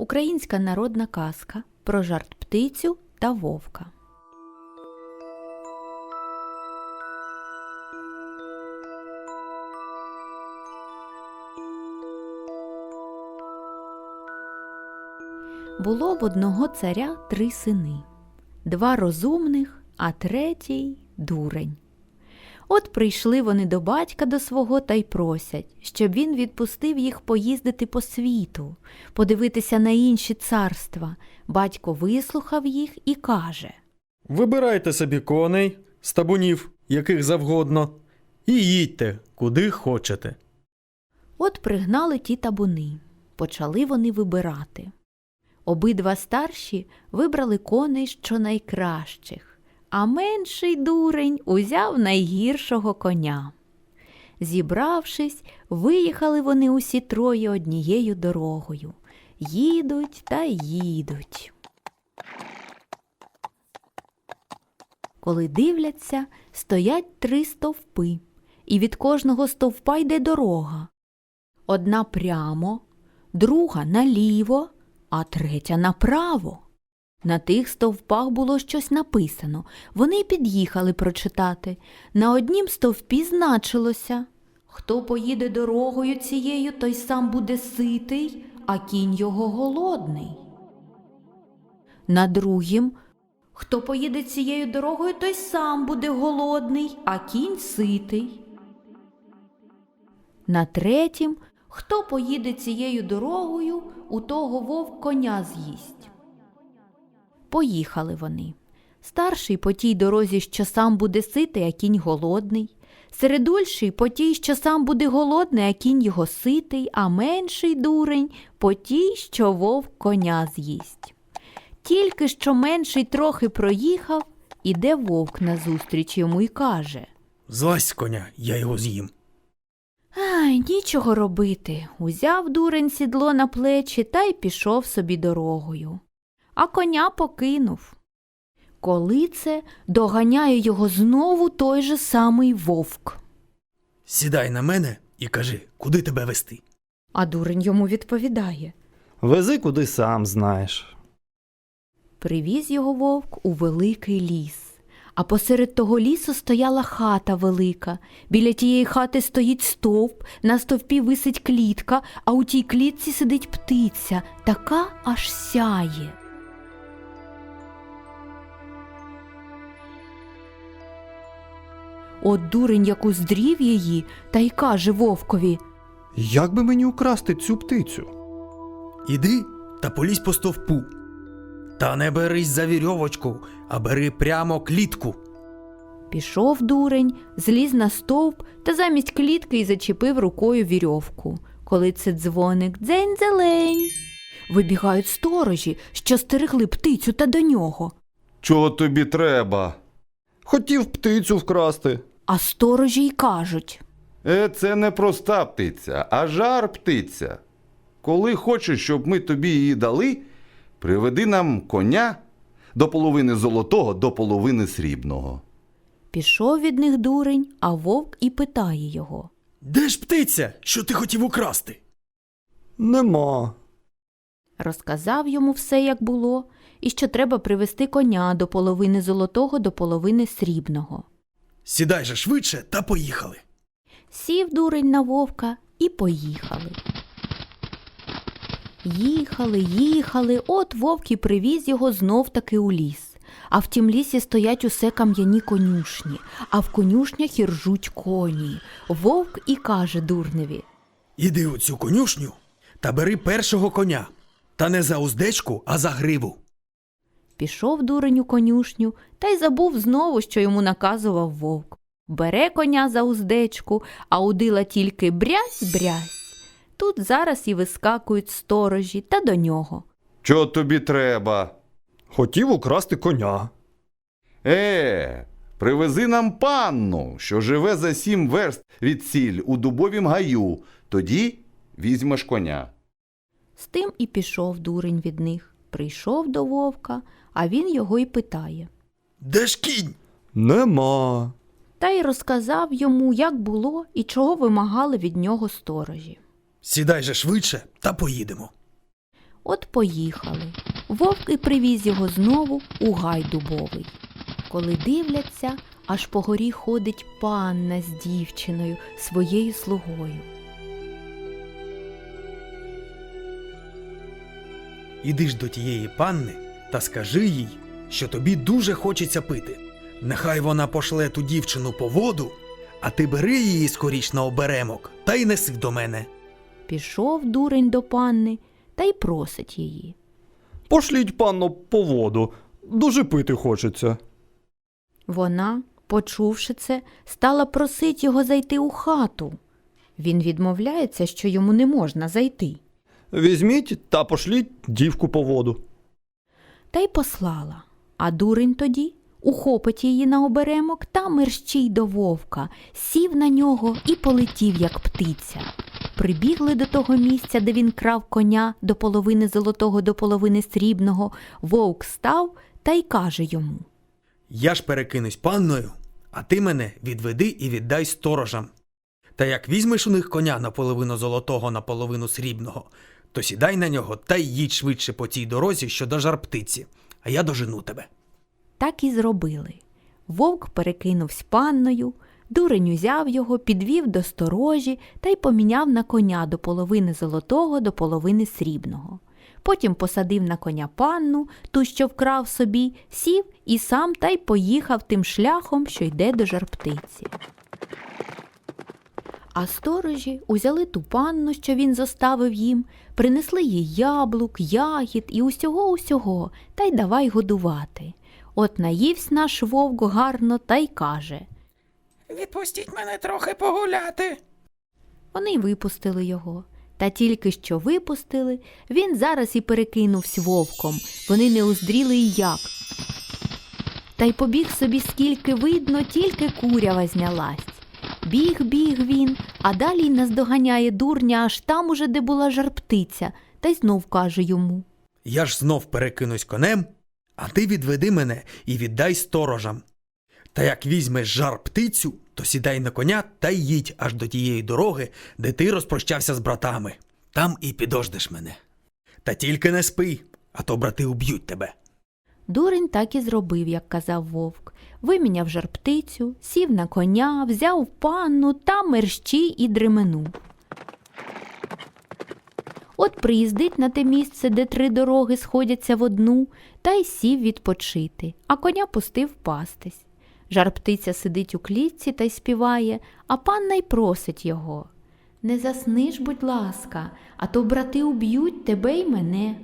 Українська народна казка про жарт птицю та вовка. Було в одного царя три сини, два розумних, а третій дурень. От прийшли вони до батька до свого та й просять, щоб він відпустив їх поїздити по світу, подивитися на інші царства. Батько вислухав їх і каже Вибирайте собі коней, стабунів, яких завгодно, і їдьте, куди хочете. От пригнали ті табуни, почали вони вибирати. Обидва старші вибрали коней щонайкращих, а менший дурень узяв найгіршого коня. Зібравшись, виїхали вони усі троє однією дорогою. Їдуть та їдуть. Коли дивляться, стоять три стовпи, і від кожного стовпа йде дорога. Одна прямо, друга наліво, а третя направо. На тих стовпах було щось написано. Вони під'їхали прочитати. На однім стовпі значилося Хто поїде дорогою цією, той сам буде ситий, а кінь його голодний. На другім Хто поїде цією дорогою, той сам буде голодний, а кінь ситий. На третім, хто поїде цією дорогою, у того вовк коня з'їсть. Поїхали вони. Старший по тій дорозі, що сам буде ситий, а кінь голодний. Середульший по тій, що сам буде голодний, а кінь його ситий, а менший дурень по тій, що вовк коня з'їсть. Тільки що менший трохи проїхав, іде вовк назустріч йому і каже Злазь коня, я його з'їм. Ай, нічого робити. Узяв дурень сідло на плечі та й пішов собі дорогою. А коня покинув. Коли це доганяє його знову той же самий вовк. Сідай на мене і кажи, куди тебе вести. А дурень йому відповідає. Вези куди сам знаєш. Привіз його вовк у великий ліс. А посеред того лісу стояла хата велика. Біля тієї хати стоїть стовп, на стовпі висить клітка, а у тій клітці сидить птиця, така аж сяє. От дурень як уздрів її, та й каже вовкові Як би мені украсти цю птицю? Іди та полізь по стовпу. Та не берись за вірьовочку, а бери прямо клітку. Пішов дурень, зліз на стовп та замість клітки й зачепив рукою вірьовку. Коли це дзвоник дзень зелень. Вибігають сторожі, що стерегли птицю та до нього. Чого тобі треба? Хотів птицю вкрасти. А сторожі й кажуть Е, це не проста птиця, а жар птиця. Коли хочеш, щоб ми тобі її дали, приведи нам коня до половини золотого, до половини срібного. пішов від них дурень, а вовк і питає його. Де ж птиця, що ти хотів украсти? Нема. Розказав йому все, як було, і що треба привести коня до половини золотого, до половини срібного. Сідай же швидше та поїхали. Сів дурень на вовка і поїхали. Їхали, їхали, от вовк і привіз його знов таки у ліс. А в тім лісі стоять усе кам'яні конюшні, а в конюшнях і ржуть коні. Вовк і каже дурневі. Іди у цю конюшню та бери першого коня. Та не за уздечку, а за гриву. Пішов дурень у конюшню та й забув знову, що йому наказував вовк. Бере коня за уздечку, а удила тільки брязь-брязь. Тут зараз і вискакують сторожі та до нього. Чого тобі треба? Хотів украсти коня. Е, привези нам панну, що живе за сім верст від сіль у дубовім гаю. Тоді візьмеш коня. З тим і пішов дурень від них. Прийшов до вовка, а він його й питає. Де ж кінь? Нема. Та й розказав йому, як було і чого вимагали від нього сторожі. Сідай же швидше та поїдемо. От поїхали. Вовк і привіз його знову у гай дубовий. Коли дивляться, аж по горі ходить панна з дівчиною, своєю слугою. Іди ж до тієї панни та скажи їй, що тобі дуже хочеться пити. Нехай вона пошле ту дівчину по воду, а ти бери її скоріш на оберемок та й неси до мене. Пішов дурень до панни та й просить її. Пошліть панно по воду. Дуже пити хочеться. Вона, почувши це, стала просить його зайти у хату. Він відмовляється, що йому не можна зайти, Візьміть та пошліть дівку по воду. Та й послала. А дурень тоді ухопить її на оберемок та мерщій до вовка, сів на нього і полетів, як птиця. Прибігли до того місця, де він крав коня до половини золотого, до половини срібного. Вовк став та й каже йому. Я ж перекинусь панною, а ти мене відведи і віддай сторожам. Та як візьмеш у них коня наполовину золотого, наполовину срібного, то сідай на нього та й їдь швидше по цій дорозі, що до жарптиці, а я дожену тебе. Так і зробили. Вовк перекинувсь панною, дурень узяв його, підвів до сторожі та й поміняв на коня до половини золотого, до половини срібного. Потім посадив на коня панну, ту, що вкрав собі, сів і сам та й поїхав тим шляхом, що йде до жарптиці. А сторожі узяли ту панну, що він зоставив їм, принесли їй яблук, ягід і усього усього, та й давай годувати. От наївсь наш вовк гарно та й каже. Відпустіть мене трохи погуляти. Вони й випустили його. Та тільки що випустили, він зараз і перекинувся вовком. Вони не уздріли і як. Та й побіг собі скільки видно, тільки курява знялась. Біг, біг він, а далі й наздоганяє дурня, аж там уже, де була жарптиця, та й знов каже йому. Я ж знов перекинусь конем, а ти відведи мене і віддай сторожам. Та як візьмеш жар птицю, то сідай на коня та й їдь аж до тієї дороги, де ти розпрощався з братами. Там і підождеш мене. Та тільки не спи, а то брати уб'ють тебе. Дурень так і зробив, як казав вовк. Виміняв жарптицю, сів на коня, взяв панну та мерщій і дременув. От приїздить на те місце, де три дороги сходяться в одну, та й сів відпочити, а коня пустив пастись. Жарптиця сидить у клітці та й співає, а панна й просить його. Не засниш, будь ласка, а то брати уб'ють тебе й мене.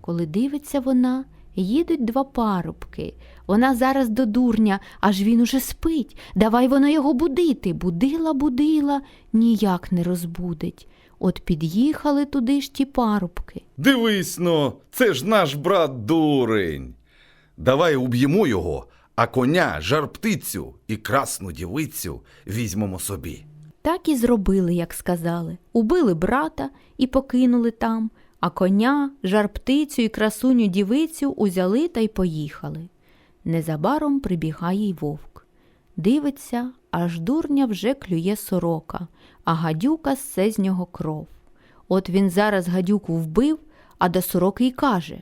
Коли дивиться вона, їдуть два парубки. Вона зараз до дурня, аж він уже спить. Давай вона його будити. Будила, будила, ніяк не розбудить. От під'їхали туди ж ті парубки. Дивись но, це ж наш брат дурень. Давай уб'ємо його, а коня, жарптицю і красну дівицю візьмемо собі. Так і зробили, як сказали. Убили брата і покинули там, а коня, жарптицю і красуню дівицю узяли та й поїхали. Незабаром прибігає й вовк. Дивиться, аж дурня вже клює сорока, а гадюка ссе з нього кров. От він зараз гадюку вбив, а до сороки й каже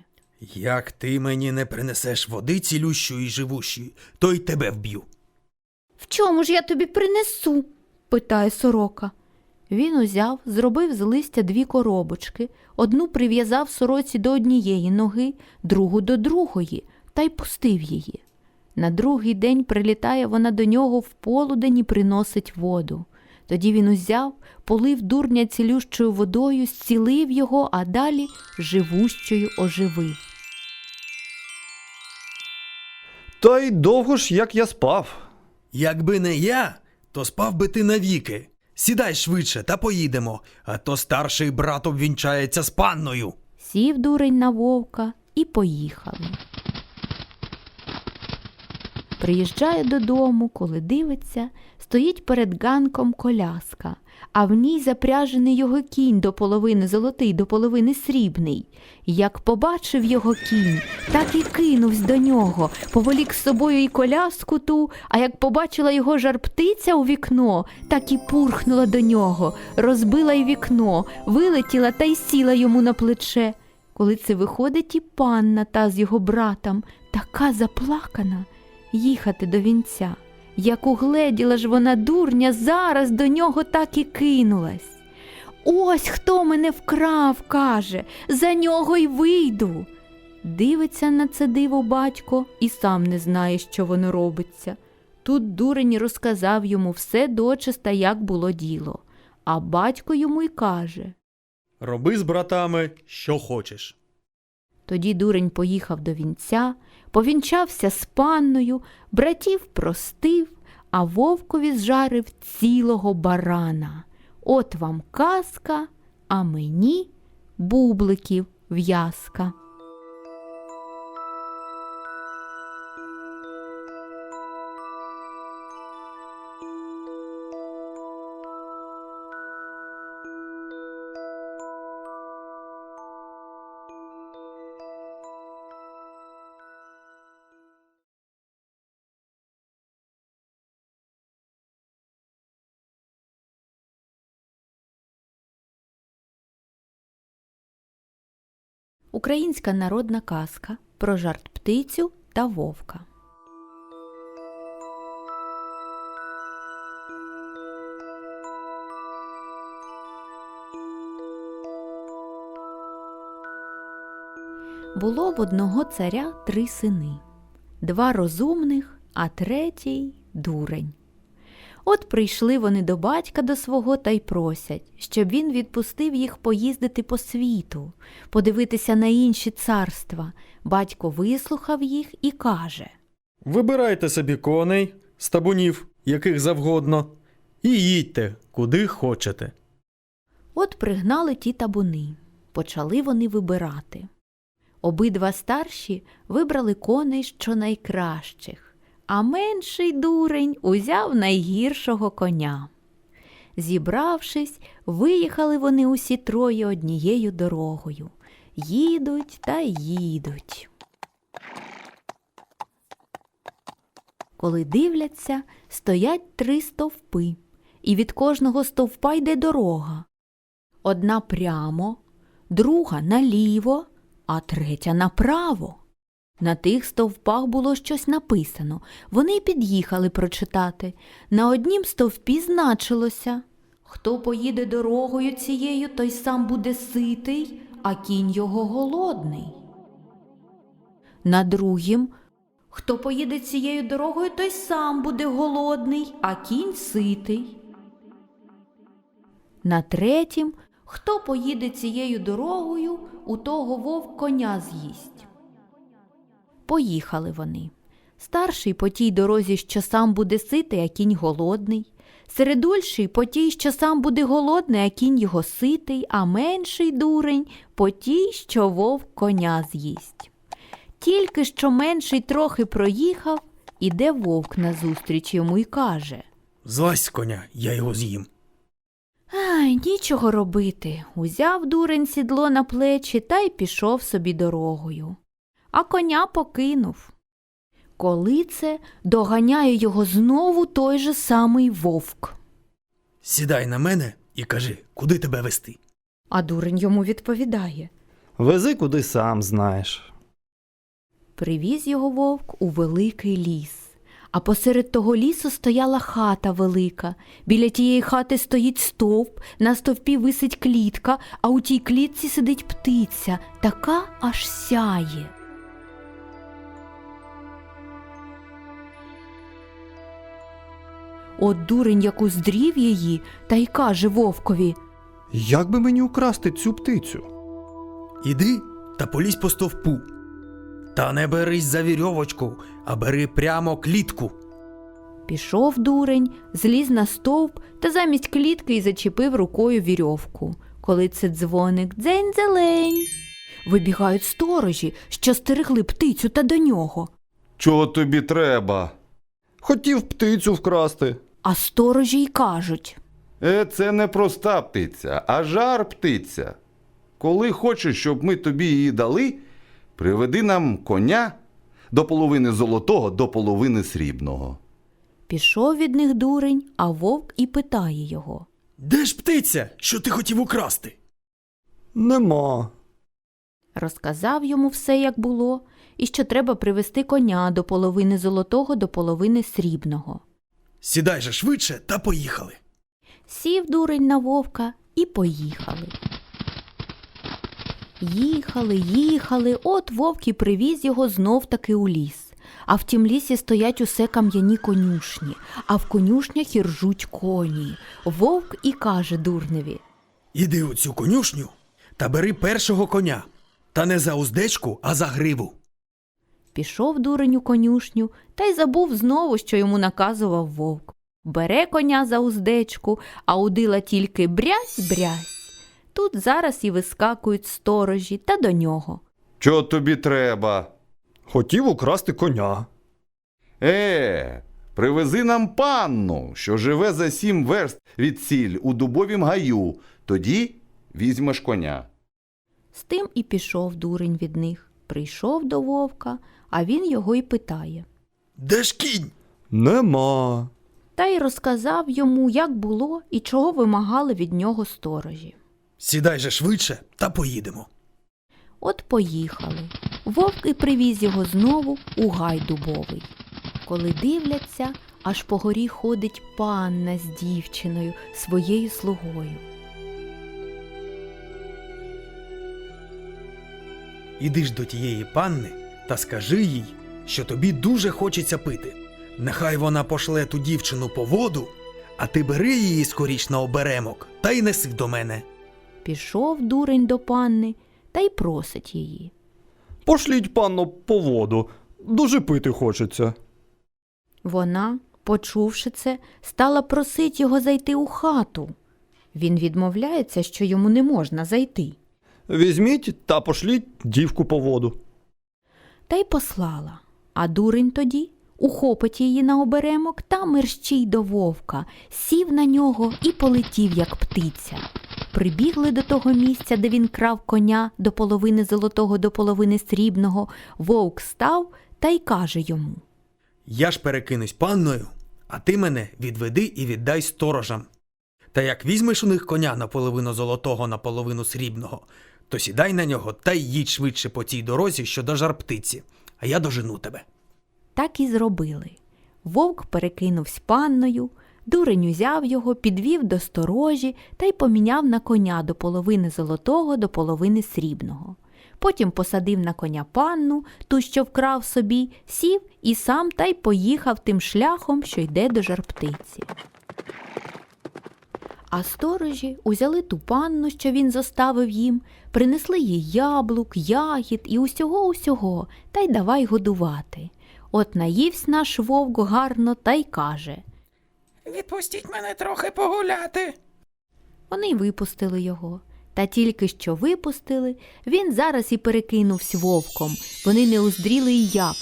Як ти мені не принесеш води цілющої і живущої, то й тебе вб'ю. В чому ж я тобі принесу? питає сорока. Він узяв, зробив з листя дві коробочки, одну прив'язав сороці до однієї ноги, другу до другої, та й пустив її. На другий день прилітає вона до нього в полудень і приносить воду. Тоді він узяв, полив дурня цілющою водою, зцілив його, а далі живущою оживив. Та й довго ж, як я спав. Якби не я, то спав би ти навіки. Сідай швидше та поїдемо, а то старший брат обвінчається з панною. Сів дурень на вовка і поїхали. Приїжджає додому, коли дивиться, стоїть перед ганком коляска, а в ній запряжений його кінь до половини золотий, до половини срібний. Як побачив його кінь, так і кинувсь до нього, поволік з собою і коляску ту, а як побачила його жарптиця у вікно, так і пурхнула до нього, розбила й вікно, вилетіла та й сіла йому на плече. Коли це виходить і панна та з його братом, така заплакана, їхати до вінця. Як угледіла ж вона дурня, зараз до нього так і кинулась. Ось хто мене вкрав, каже, за нього й вийду. Дивиться на це диво батько і сам не знає, що воно робиться. Тут дурень розказав йому все дочиста, як було діло, а батько йому й каже. Роби з братами, що хочеш. Тоді дурень поїхав до вінця, повінчався з панною, братів простив, а вовкові зжарив цілого барана. От вам казка, а мені бубликів в'язка. Українська народна казка про жарт птицю та вовка. Було в одного царя три сини, два розумних, а третій дурень. От прийшли вони до батька до свого та й просять, щоб він відпустив їх поїздити по світу, подивитися на інші царства. Батько вислухав їх і каже Вибирайте собі коней, з табунів, яких завгодно, І їдьте, куди хочете. От пригнали ті табуни, почали вони вибирати. Обидва старші вибрали коней щонайкращих, а менший дурень узяв найгіршого коня. Зібравшись, виїхали вони усі троє однією дорогою. Їдуть та їдуть. Коли дивляться, стоять три стовпи, і від кожного стовпа йде дорога. Одна прямо, друга наліво, а третя направо. На тих стовпах було щось написано. Вони під'їхали прочитати. На однім стовпі значилося Хто поїде дорогою цією, той сам буде ситий, а кінь його голодний. На другім Хто поїде цією дорогою, той сам буде голодний, а кінь ситий. На третім, хто поїде цією дорогою, у того вовк коня з'їсть. Поїхали вони. Старший по тій дорозі, що сам буде ситий, а кінь голодний. Середульший по тій, що сам буде голодний, а кінь його ситий, а менший дурень по тій, що вовк коня з'їсть. Тільки що менший трохи проїхав, іде вовк назустріч йому й каже Злазь з коня, я його з'їм. Ай, нічого робити. Узяв дурень сідло на плечі та й пішов собі дорогою. А коня покинув. Коли це доганяє його знову той же самий вовк. Сідай на мене і кажи, куди тебе вести. А дурень йому відповідає. вези куди сам знаєш. Привіз його вовк у великий ліс. А посеред того лісу стояла хата велика. Біля тієї хати стоїть стовп, на стовпі висить клітка, а у тій клітці сидить птиця, така аж сяє. От дурень як уздрів її, та й каже вовкові Як би мені украсти цю птицю? Іди та полізь по стовпу. Та не берись за вірьовочку, а бери прямо клітку. Пішов дурень, зліз на стовп та замість клітки й зачепив рукою вірьовку. Коли це дзвоник дзень-зелень. Вибігають сторожі, що стерегли птицю та до нього. Чого тобі треба? Хотів птицю вкрасти. А сторожі й кажуть Е, це не проста птиця, а жар птиця. Коли хочеш, щоб ми тобі її дали, приведи нам коня до половини золотого, до половини срібного. Пішов від них дурень, а вовк і питає його. Де ж птиця, що ти хотів украсти? Нема. Розказав йому все, як було, і що треба привести коня до половини золотого до половини срібного. Сідай же швидше та поїхали. Сів дурень на вовка і поїхали. Їхали, їхали, от вовк і привіз його знов таки у ліс. А в тім лісі стоять усе кам'яні конюшні, а в конюшнях і ржуть коні. Вовк і каже дурневі. Іди у цю конюшню та бери першого коня. Та не за уздечку, а за гриву. Пішов дурень у конюшню та й забув знову, що йому наказував вовк. Бере коня за уздечку, а удила тільки брязь-брязь. Тут зараз і вискакують сторожі та до нього. Чого тобі треба? Хотів украсти коня. Е, привези нам панну, що живе за сім верст від сіль у дубовім гаю. Тоді візьмеш коня. З тим і пішов дурень від них. Прийшов до вовка, а він його й питає. Де ж кінь? Нема. Та й розказав йому, як було і чого вимагали від нього сторожі. Сідай же швидше та поїдемо. От поїхали. Вовк і привіз його знову у гай дубовий. Коли дивляться, аж по горі ходить панна з дівчиною, своєю слугою. Іди ж до тієї панни та скажи їй, що тобі дуже хочеться пити. Нехай вона пошле ту дівчину по воду, а ти бери її скоріш на оберемок та й неси до мене. Пішов дурень до панни та й просить її. Пошліть, панно, по воду. Дуже пити хочеться. Вона, почувши це, стала просить його зайти у хату. Він відмовляється, що йому не можна зайти, Візьміть та пошліть дівку по воду. та й послала. А дурень тоді ухопить її на оберемок та мерщій до вовка, сів на нього і полетів, як птиця. Прибігли до того місця, де він крав коня до половини золотого до половини срібного. Вовк став та й каже йому. Я ж перекинусь панною, а ти мене відведи і віддай сторожам. Та як візьмеш у них коня наполовину золотого, наполовину срібного, то сідай на нього та й їдь швидше по цій дорозі, що до жарптиці, а я дожену тебе. Так і зробили. Вовк перекинувсь панною, дурень узяв його, підвів до сторожі та й поміняв на коня до половини золотого, до половини срібного. Потім посадив на коня панну, ту, що вкрав собі, сів і сам та й поїхав тим шляхом, що йде до жарптиці. А сторожі узяли ту панну, що він зоставив їм, принесли їй яблук, ягід і усього усього, та й давай годувати. От наївсь наш вовк гарно та й каже. Відпустіть мене трохи погуляти. Вони й випустили його. Та тільки що випустили, він зараз і перекинувся вовком. Вони не уздріли і як.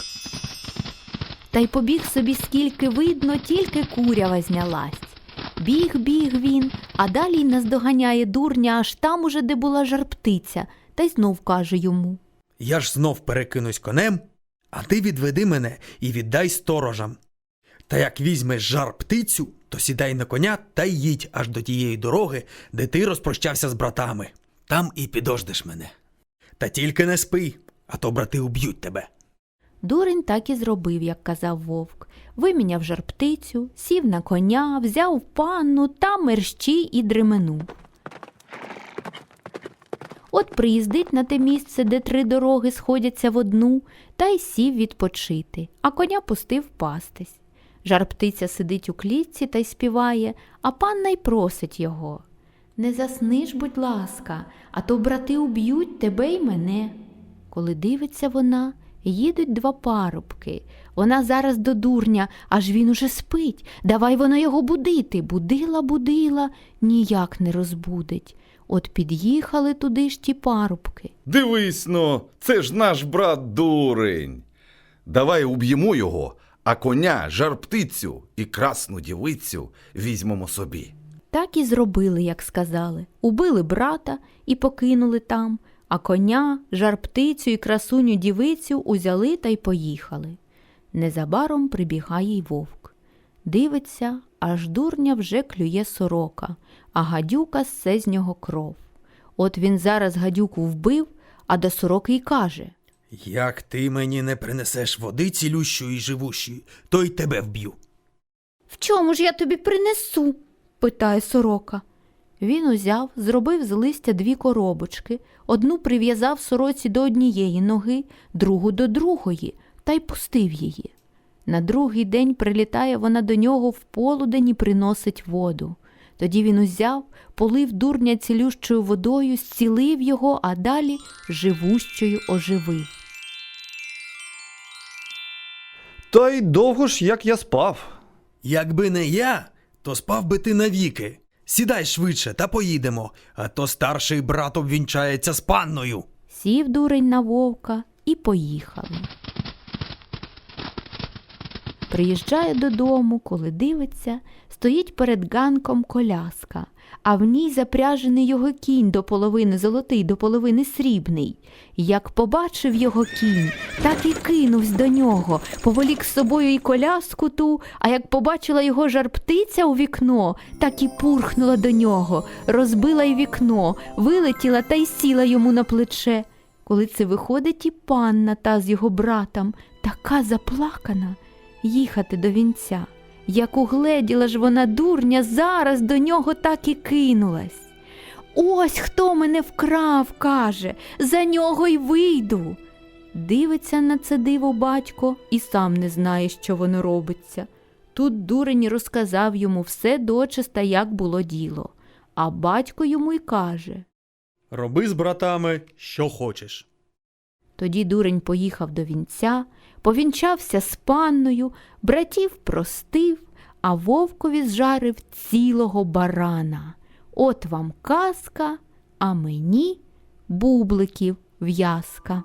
Та й побіг собі скільки видно, тільки курява знялась. Біг, біг він, а далі й наздоганяє дурня, аж там уже, де була жарптиця, та й знов каже йому. Я ж знов перекинусь конем, а ти відведи мене і віддай сторожам. Та як візьмеш жар птицю, то сідай на коня та й їдь аж до тієї дороги, де ти розпрощався з братами. Там і підождеш мене. Та тільки не спи, а то брати уб'ють тебе. Дурень так і зробив, як казав вовк. Виміняв жарптицю, сів на коня, взяв панну та мерщій і дременув. От приїздить на те місце, де три дороги сходяться в одну, та й сів відпочити, а коня пустив пастись. Жарптиця сидить у клітці та й співає, а панна й просить його. Не засниш, будь ласка, а то брати уб'ють тебе й мене. Коли дивиться вона, їдуть два парубки. Вона зараз до дурня, аж він уже спить. Давай вона його будити. Будила, будила, ніяк не розбудить. От під'їхали туди ж ті парубки. Дивись но, це ж наш брат дурень. Давай уб'ємо його, а коня, жар-птицю і красну дівицю візьмемо собі. Так і зробили, як сказали. Убили брата і покинули там, а коня, жар-птицю і красуню дівицю узяли та й поїхали. Незабаром прибігає й вовк. Дивиться, аж дурня вже клює сорока, а гадюка ссе з нього кров. От він зараз гадюку вбив, а до сороки й каже Як ти мені не принесеш води цілющої і живущої, то й тебе вб'ю. В чому ж я тобі принесу? питає сорока. Він узяв, зробив з листя дві коробочки, одну прив'язав сороці до однієї ноги, другу до другої, та й пустив її. На другий день прилітає вона до нього в полудень і приносить воду. Тоді він узяв, полив дурня цілющою водою, зцілив його, а далі живущою оживив. Та й довго ж, як я спав. Якби не я, то спав би ти навіки. Сідай швидше та поїдемо, а то старший брат обвінчається з панною. Сів дурень на вовка і поїхали. Приїжджає додому, коли дивиться, стоїть перед ганком коляска, а в ній запряжений його кінь до половини золотий, до половини срібний. Як побачив його кінь, так і кинувся до нього, поволік з собою і коляску ту, а як побачила його жар-птиця у вікно, так і пурхнула до нього, розбила й вікно, вилетіла та й сіла йому на плече. Коли це виходить і панна та з його братом, така заплакана, їхати до вінця. Як угледіла ж вона дурня, зараз до нього так і кинулась. Ось хто мене вкрав, каже, за нього й вийду. Дивиться на це диво батько і сам не знає, що воно робиться. Тут дурень розказав йому все дочиста, як було діло, а батько йому й каже. Роби з братами, що хочеш. Тоді дурень поїхав до вінця, повінчався з панною, братів простив, а вовкові зжарив цілого барана. От вам казка, а мені бубликів в'язка.